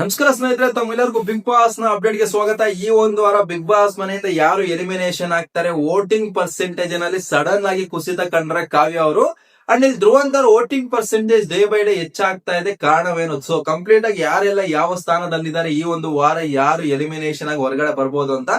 ನಮಸ್ಕಾರ ಸ್ನೇಹಿತರೆ, ತಮ್ಮೆಲ್ಲರಿಗೂ ಬಿಗ್ ಬಾಸ್ನ ಅಪ್ಡೇಟ್ಗೆ ಸ್ವಾಗತ. ಈ ಒಂದು ವಾರ ಬಿಗ್ ಬಾಸ್ ಮನೆಯಿಂದ ಯಾರು ಎಲಿಮಿನೇಷನ್ ಆಗ್ತಾರೆ ವೋಟಿಂಗ್ ಪರ್ಸೆಂಟೇಜ್ನಲ್ಲಿ ಸಡನ್ ಆಗಿ ಕುಸಿತ ಕಂಡ್ರೆ ಕಾವ್ಯ ಅವರು. ಅಂಡ್ ಇಲ್ಲಿ ಧ್ರುವಂತರ voting percentage day by day ಹೆಚ್ಚಾಗ್ತಾ ಇದೆ, ಕಾರಣವೇನು? ಸೊ ಕಂಪ್ಲೀಟ್ ಆಗಿ ಯಾರೆಲ್ಲ ಯಾವ ಸ್ಥಾನದಲ್ಲಿದ್ದಾರೆ, ಈ ಒಂದು ವಾರ ಯಾರು ಎಲಿಮಿನೇಷನ್ ಆಗಿ ಹೊರಗಡೆ ಬರ್ಬೋದು ಅಂತ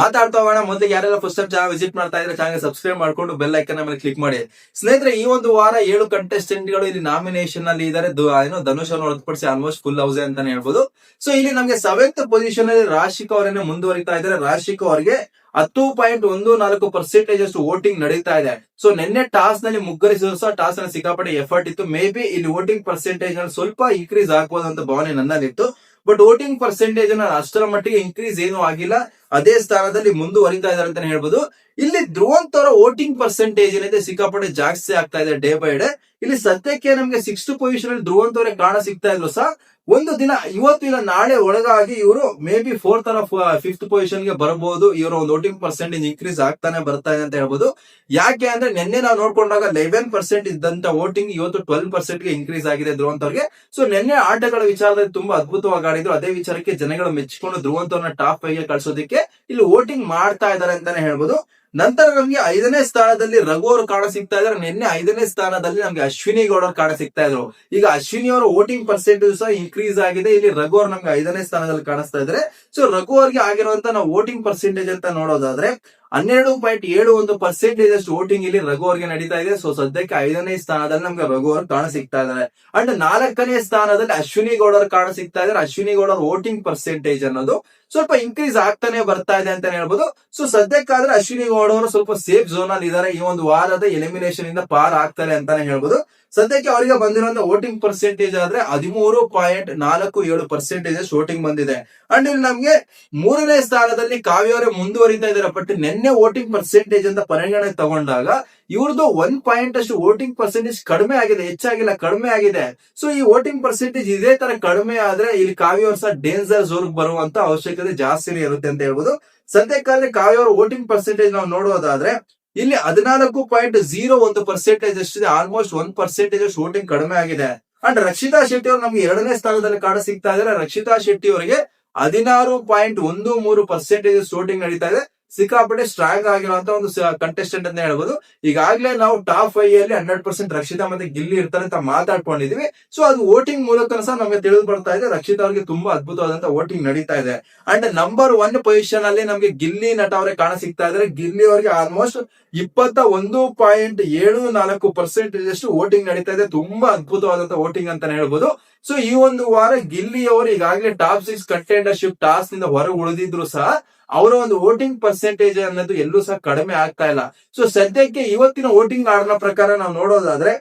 ಮಾತಾಡ್ತಾ ಹೋಗೋಣ. ಮೊದಲಿಗೆ ಯಾರೆಲ್ಲ ಫಸ್ಟ್ ಟೈಮ್ ಚಾನಲ್ ವಿಸಿಟ್ ಮಾಡ್ತಾ ಇದ್ರೆ ಚಾನಲ್ ಸಬ್ಸ್ಕ್ರೈಬ್ ಮಾಡ್ಕೊಂಡು ಬೆಲ್ ಐಕನ್ ಮೇಲೆ ಕ್ಲಿಕ್ ಮಾಡಿ. ಸ್ನೇಹಿತರೆ, ಈ ಒಂದು ವಾರ ಏಳು ಕಂಟೆಸ್ಟೆಂಟ್ಗಳು ಗಳು ಇಲ್ಲಿ ನಾಮಿನೇಷನ್ ಅಲ್ಲಿ ಇದ್ದಾರೆ ಏನೋ, ಧನುಷ್ ಅವ್ರನ್ನ ಹೊರತುಪಡಿಸಿ ಆಲ್ಮೋಸ್ಟ್ ಫುಲ್ ಹೌಸ್ ಅಂತಾನೆ ಹೇಳ್ಬೋದು. ಸೊ ಇಲ್ಲಿ ನಮಗೆ ಸೆವೆಂತ್ ಪೊಸಿಷನ್ ಅಲ್ಲಿ ರಾಶಿಕ್ ಅವರನ್ನೇ ಮುಂದುವರಿತಾ ಇದ್ದಾರೆ ರಾಶಿಕ್ ಅವರಿಗೆ ಹತ್ತು ಪಾಯಿಂಟ್ ಒಂದು ನಾಲ್ಕು ಪರ್ಸೆಂಟೇಜ್ ಅಷ್ಟು ವೋಟಿಂಗ್ ನಡೀತಾ ಇದೆ. ಸೊ ನಿನ್ನೆ ಟಾಸ್ನಲ್ಲಿ ಮುಗ್ಗರಿಸಿದ ಸಹ ಟಾಸ್ನಲ್ಲಿ ಸಿಕ್ಕಾಪಟ್ಟೆ ಎಫರ್ಟ್ ಇತ್ತು. ಮೇ ಬಿ ಇಲ್ಲಿ ವೋಟಿಂಗ್ ಪರ್ಸೆಂಟೇಜ್ನಲ್ಲಿ ಸ್ವಲ್ಪ ಇನ್ಕ್ರೀಸ್ ಆಗ್ಬೋದು ಅಂತ ಭಾವನೆ ನನ್ನಲ್ಲಿತ್ತು. ಬಟ್ ವೋಟಿಂಗ್ ಪರ್ಸೆಂಟೇಜ್ ಅಷ್ಟರ ಮಟ್ಟಿಗೆ ಇನ್ಕ್ರೀಸ್ ಏನು ಆಗಿಲ್ಲ. ಅದೇ ಸ್ಥಾನದಲ್ಲಿ ಮುಂದುವರಿತಾ ಇದ್ದಾರೆ ಅಂತಾನೆ ಹೇಳ್ಬೋದು. ಇಲ್ಲಿ ಧ್ರುವಂತರ ವೋಟಿಂಗ್ ಪರ್ಸೆಂಟೇಜ್ ಏನಿದೆ ಸಿಕ್ಕಾಪಟ್ಟೆ ಜಾಸ್ತಿ ಆಗ್ತಾ ಇದೆ ಡೇ ಬೈ ಡೇ ಇಲ್ಲಿ ಸದ್ಯಕ್ಕೆ ನಮಗೆ ಸಿಕ್ಸ್ತ್ ಪೊಸಿಷನ್ ಅಲ್ಲಿ ಧ್ರುವಂತ್ ಅವರೇ ಕಾಣ ಸಿಗ್ತಾ ಇದ್ರು ಸಹ. ಒಂದು ದಿನ, ಇವತ್ತು ಇಲ್ಲ, ನಾಳೆ ಒಳಗಾಗಿ ಇವರು ಮೇ ಬಿ ಫೋರ್ತ್ ಅಲ್ಲ ಫಿಫ್ತ್ ಪೊಸಿಷನ್ಗೆ ಬರಬಹುದು ಇವರ ಒಂದು ವೋಟಿಂಗ್ ಪರ್ಸೆಂಟೇಜ್ ಇನ್ಕ್ರೀಸ್ ಆಗ್ತಾನೆ ಬರ್ತಾ ಇದೆ ಅಂತ ಹೇಳ್ಬೋದು. ಯಾಕೆ ಅಂದ್ರೆ ನಿನ್ನೆ ನಾವು ನೋಡ್ಕೊಂಡಾಗ ಲೆವೆನ್ ಪರ್ಸೆಂಟ್ ಇದ್ದಂತ ವೋಟಿಂಗ್ ಇವತ್ತು ಟ್ವೆಲ್ ಪರ್ಸೆಂಟ್ಗೆ ಇನ್ಕ್ರೀಸ್ ಆಗಿದೆ ಧ್ರುವಂತವರಿಗೆ ಸೊ ನಿನ್ನೆ ಆಟಗಳ ವಿಚಾರದಲ್ಲಿ ತುಂಬಾ ಅದ್ಭುತವಾಗಿ ಆಡಿದ್ರು. ಅದೇ ವಿಚಾರಕ್ಕೆ ಜನಗಳು ಮೆಚ್ಚಿಕೊಂಡು ಧ್ರುವಂತವ್ರನ್ನ ಟಾಪ್ ಫೈವ್ಗೆ ಕಳ್ಸೋದಕ್ಕೆ ಇಲ್ಲಿ ವೋಟಿಂಗ್ ಮಾಡ್ತಾ ಇದ್ದಾರೆ ಅಂತಾನೆ ಹೇಳ್ಬೋದು. ನಂತರ ನಮ್ಗೆ ಐದನೇ ಸ್ಥಾನದಲ್ಲಿ ರಘು ಅವರು ಕಾಣ ಸಿಗ್ತಾ ಇದ್ದಾರೆ ನಿನ್ನೆ ಐದನೇ ಸ್ಥಾನದಲ್ಲಿ ನಮ್ಗೆ ಅಶ್ವಿನಿ ಗೌಡ ಅವ್ರು ಕಾಣ ಸಿಗ್ತಾ ಇದ್ರು. ಈಗ ಅಶ್ವಿನಿ ಅವರ ವೋಟಿಂಗ್ ಪರ್ಸೆಂಟೇಜ್ ಸಹ ಇನ್ಕ್ರೀಸ್ ಆಗಿದೆ. ಇಲ್ಲಿ ರಘು ಅವರು ನಮ್ಗೆ ಐದನೇ ಸ್ಥಾನದಲ್ಲಿ ಕಾಣಿಸ್ತಾ ಇದ್ದಾರೆ ಸೊ ರಘು ಅವರಿಗೆ ಆಗಿರುವಂತ ನಾವು ವೋಟಿಂಗ್ ಪರ್ಸೆಂಟೇಜ್ ಅಂತ ನೋಡೋದಾದ್ರೆ ಹನ್ನೆರಡು ಪಾಯಿಂಟ್ ಏಳು ಒಂದು ಪರ್ಸೆಂಟೇಜ್ ಅಷ್ಟು ವೋಟಿಂಗ್ ಇಲ್ಲಿ ರಘು ಅವರಿಗೆ ನಡೀತಾ ಇದೆ. ಸೊ ಸದ್ಯಕ್ಕೆ ಐದನೇ ಸ್ಥಾನದಲ್ಲಿ ನಮ್ಗೆ ರಘು ಅವರು ಕಾಣ ಸಿಗ್ತಾ ಇದ್ದಾರೆ ಅಂಡ್ ನಾಲ್ಕನೇ ಸ್ಥಾನದಲ್ಲಿ ಅಶ್ವಿನಿ ಗೌಡರು ಕಾಣ ಸಿಗ್ತಾ ಅಶ್ವಿನಿ ಗೌಡ ಅವ್ರ ವೋಟಿಂಗ್ ಪರ್ಸೆಂಟೇಜ್ ಅನ್ನೋದು ಸ್ವಲ್ಪ ಇನ್ಕ್ರೀಸ್ ಆಗ್ತಾನೆ ಬರ್ತಾ ಇದೆ ಅಂತಾನೆ ಹೇಳ್ಬೋದು. ಸೊ ಸದ್ಯಕ್ಕಾದ್ರೆ ಅಶ್ವಿನಿ ಗೌಡ ಅವರು ಸ್ವಲ್ಪ ಸೇಫ್ ಝೋನ್ ಅಲ್ಲಿ ಇದಾರೆ. ಈ ಒಂದು ವಾರದ ಎಲಿಮಿನೇಷನ್ ಇಂದ ಪಾರ್ ಆಗ್ತಾರೆ ಅಂತಾನೆ ಹೇಳ್ಬೋದು. ಸದ್ಯಕ್ಕೆ ಅವರಿಗೆ ಬಂದಿರುವಂತ ವೋಟಿಂಗ್ ಪರ್ಸೆಂಟೇಜ್ ಆದ್ರೆ ಹದಿಮೂರು ಪಾಯಿಂಟ್ ನಾಲ್ಕು ಏಳು ಪರ್ಸೆಂಟೇಜ್ ವೋಟಿಂಗ್ ಬಂದಿದೆ. ಅಂಡ್ ಇಲ್ಲಿ ನಮ್ಗೆ ಮೂರನೇ ಸ್ಥಾನದಲ್ಲಿ ಕಾವ್ಯ ಅವರೇ ಮುಂದುವರಿತಾ ಇದ್ದಾರೆ. ಬಟ್ ನಿನ್ನೆ ವೋಟಿಂಗ್ ಪರ್ಸೆಂಟೇಜ್ ಅಂತ ಪರಿಗಣನೆ ತಗೊಂಡಾಗ ಇವ್ರದ್ದು ಒನ್ ಪಾಯಿಂಟ್ ಅಷ್ಟು ವೋಟಿಂಗ್ ಪರ್ಸೆಂಟೇಜ್ ಕಡಿಮೆ ಆಗಿದೆ, ಹೆಚ್ಚಾಗಿಲ್ಲ, ಕಡಿಮೆ ಆಗಿದೆ. ಸೊ ಈ ವೋಟಿಂಗ್ ಪರ್ಸೆಂಟೇಜ್ ಇದೇ ತರ ಕಡಿಮೆ ಆದ್ರೆ ಇಲ್ಲಿ ಕಾವ್ಯ ಸಹ ಡೇಂಜರ್ ಝೋನ್ ಬರುವಂತ ಅವಶ್ಯಕತೆ ಜಾಸ್ತಿನೇ ಇರುತ್ತೆ ಅಂತ ಹೇಳ್ಬೋದು. ಸದ್ಯಕ್ಕಾದ್ರೆ ಕಾವ್ಯ ವೋಟಿಂಗ್ ಪರ್ಸೆಂಟೇಜ್ ನಾವು ನೋಡೋದಾದ್ರೆ, ಇಲ್ಲಿ ಹದಿನಾಲ್ಕು ಪಾಯಿಂಟ್ ಜೀರೋ ಒಂದು ಪರ್ಸೆಂಟೇಜ್ ಅಷ್ಟಿದೆ ಆಲ್ಮೋಸ್ಟ್ ಒಂದ್ ಪರ್ಸೆಂಟೇಜ್ ಅಷ್ಟು ವೋಟಿಂಗ್ ಕಡಿಮೆ ಆಗಿದೆ. ಅಂಡ್ ರಕ್ಷಿತಾ ಶೆಟ್ಟಿ ಅವರು ನಮ್ಗೆ ಎರಡನೇ ಸ್ಥಾನದಲ್ಲಿ ಕಾಣ ಸಿಗ್ತಾ ಇದ್ದಾರೆ ರಕ್ಷಿತಾ ಶೆಟ್ಟಿ ಅವರಿಗೆ ಹದಿನಾರು ಪಾಯಿಂಟ್ ಒಂದು ಮೂರು ಪರ್ಸೆಂಟೇಜ್ ವೋಟಿಂಗ್ ನಡೀತಾ ಇದೆ. ಸಿಕ್ಕಾಪಟ್ಟೆ ಸ್ಟ್ರಾಂಗ್ ಆಗಿರುವಂತ ಒಂದು ಕಂಟೆಸ್ಟೆಂಟ್ ಅಂತ ಹೇಳ್ಬೋದು. ಈಗಾಗಲೇ ನಾವು ಟಾಪ್ ಫೈವ್ ಅಲ್ಲಿ ಹಂಡ್ರೆಡ್ ಪರ್ಸೆಂಟ್ ರಕ್ಷಿತಾ ಮತ್ತೆ ಗಿಲ್ಲಿ ಇರ್ತಾರೆ ಅಂತ ಮಾತಾಡ್ಕೊಂಡಿದೀವಿ. ಸೊ ಅದು ವೋಟಿಂಗ್ ಮೂಲಕ ಸಹ ನಮಗೆ ತಿಳಿದು ಬರ್ತಾ ಇದೆ. ರಕ್ಷಿತಾ ಅವರಿಗೆ ತುಂಬಾ ಅದ್ಭುತವಾದಂತ ವೋಟಿಂಗ್ ನಡೀತಾ ಇದೆ. ಅಂಡ್ ನಂಬರ್ ಒನ್ ಪೊಸಿಷನ್ ಅಲ್ಲಿ ನಮಗೆ ಗಿಲ್ಲಿ ನಟ ಅವರೇ ಕಾಣ ಸಿಗ್ತಾ ಇದ್ರೆ. ಗಿಲ್ಲಿ ಅವರಿಗೆ ಆಲ್ಮೋಸ್ಟ್ ಇಪ್ಪತ್ತ ಒಂದು ಪಾಯಿಂಟ್ ಏಳು ನಾಲ್ಕು ಪರ್ಸೆಂಟೇಜ್ ಅಷ್ಟು ವೋಟಿಂಗ್ ನಡೀತಾ ಇದೆ. ತುಂಬಾ ಅದ್ಭುತವಾದಂತ ವೋಟಿಂಗ್ ಅಂತಾನೆ ಹೇಳ್ಬೋದು. ಸೊ ಈ ಒಂದು ವಾರ ಗಿಲ್ಲಿ ಅವರು ಈಗಾಗಲೇ ಟಾಪ್ ಸಿಕ್ಸ್ ಕಂಟೆಂಡರ್ಶಿಪ್ ಟಾಸ್ನಿಂದ ಹೊರಗೆ ಉಳಿದಿದ್ರು ಸಹ, ಅವರ ಒಂದು ವೋಟಿಂಗ್ ಪರ್ಸೆಂಟೇಜ್ ಅನ್ನೋದು ಎಲ್ಲೂ ಸಹ ಕಡಿಮೆ ಆಗ್ತಾ ಇಲ್ಲ. ಸೊ ಸದ್ಯಕ್ಕೆ ಇವತ್ತಿನ ವೋಟಿಂಗ್ ಆರ್ಡರ್ ಪ್ರಕಾರ ನಾವು ನೋಡೋದಾದ್ರೆ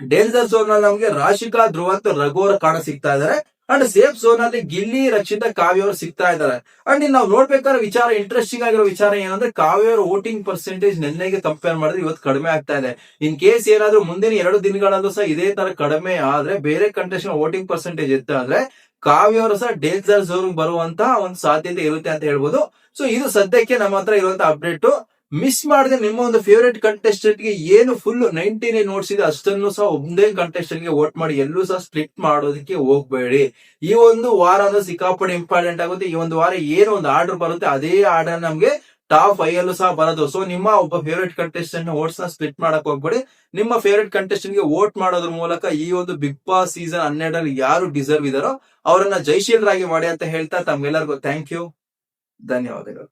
ಡೇಂಜರ್ ಝೋನ್ನಲ್ಲಿ ನಮ್ಗೆ ರಾಶಿಕಾ ಧ್ರುವಂತ ಅವರು ಕಾಣ ಸಿಗ್ತಾ ಇದ್ದಾರೆ ಅಂಡ್ ಸೇಫ್ ಝೋನ್ ಅಲ್ಲಿ ಗಿಲ್ಲಿ ರಕ್ಷಿತ ಕಾವ್ಯ ಅವರು ಸಿಗ್ತಾ ಇದ್ದಾರೆ. ಅಂಡ್ ನಾವು ನೋಡ್ಬೇಕಾದ್ರೆ ವಿಚಾರ ಇಂಟ್ರೆಸ್ಟಿಂಗ್ ಆಗಿರೋ ವಿಚಾರ ಏನಂದ್ರೆ ಕಾವ್ಯ ಅವರ ವೋಟಿಂಗ್ ಪರ್ಸೆಂಟೇಜ್ ನಿನ್ನೆಗೆ ಕಂಪೇರ್ ಮಾಡಿದ್ರೆ ಇವತ್ತು ಕಡಿಮೆ ಆಗ್ತಾ ಇದೆ. ಇನ್ ಕೇಸ್ ಏನಾದ್ರೂ ಮುಂದಿನ ಎರಡು ದಿನಗಳಲ್ಲೂ ಸಹ ಇದೇ ತರ ಕಡಿಮೆ ಆದ್ರೆ ಬೇರೆ ಕಂಟೆಸ್ಟ್ ವೋಟಿಂಗ್ ಪರ್ಸೆಂಟೇಜ್ ಎತ್ತಾದ್ರೆ ಕಾವ್ಯ ಅವರು ಸಹ ಡೇಂಜರ್ ಝೋನ್ ಬರುವಂತಹ ಒಂದು ಸಾಧ್ಯತೆ ಇರುತ್ತೆ ಅಂತ ಹೇಳ್ಬೋದು. ಸೊ ಇದು ಸದ್ಯಕ್ಕೆ ನಮ್ಮ ಹತ್ರ ಇರುವಂತಹ ಅಪ್ಡೇಟ್ ಮಿಸ್ ಮಾಡದೆ ನಿಮ್ಮ ಒಂದು ಫೇವ್ರೇಟ್ ಕಂಟೆಸ್ಟೆಂಟ್ಗೆ ಏನು ಫುಲ್ ನೈನ್ಟಿ ನೈನ್ ನೋಟ್ಸ್ ಇದೆ ಅಷ್ಟನ್ನು ಸಹ ಒಂದೇ ಕಂಟೆಸ್ಟೆಂಟ್ಗೆ ವೋಟ್ ಮಾಡಿ, ಎಲ್ಲೂ ಸಹ ಸ್ಪ್ಲಿಟ್ ಮಾಡೋದಕ್ಕೆ ಹೋಗ್ಬೇಡಿ. ಈ ಒಂದು ವಾರ ಅಂದ್ರೆ ಸಿಕ್ಕಾಪಡೆ ಇಂಪಾರ್ಟೆಂಟ್ ಆಗುತ್ತೆ. ಈ ಒಂದು ವಾರ ಏನು ಒಂದು ಆರ್ಡರ್ ಬರುತ್ತೆ, ಅದೇ ಆರ್ಡರ್ ನಮ್ಗೆ ಟಾಪ್ ಫೈವ್ ಅಲ್ಲೂ ಸಹ ಬರೋದು. ಸೊ ನಿಮ್ಮ ಒಬ್ಬ ಫೇವ್ರೇಟ್ ಕಂಟೆಸ್ಟೆಂಟ್ ವೋಟ್ಸ್ನ ಸ್ಪ್ಲಿಟ್ ಮಾಡಕ್ ಹೋಗ್ಬೇಡಿ. ನಿಮ್ಮ ಫೇವ್ರೇಟ್ ಕಂಟೆಸ್ಟೆಂಟ್ಗೆ ವೋಟ್ ಮಾಡೋದ್ರ ಮೂಲಕ ಈ ಒಂದು ಬಿಗ್ ಬಾಸ್ ಸೀಸನ್ ಹನ್ನೆರಡರಲ್ಲಿ ಯಾರು ಡಿಸರ್ವ್ ಇದಾರೋ, ಅವರನ್ನ ಜೈಶೀಲರಾಗಿ ಮಾಡಿ ಅಂತ ಹೇಳ್ತಾ ತಮ್ಗೆಲ್ಲರಿಗೂ ಥ್ಯಾಂಕ್ ಯು ಧನ್ಯವಾದಗಳು.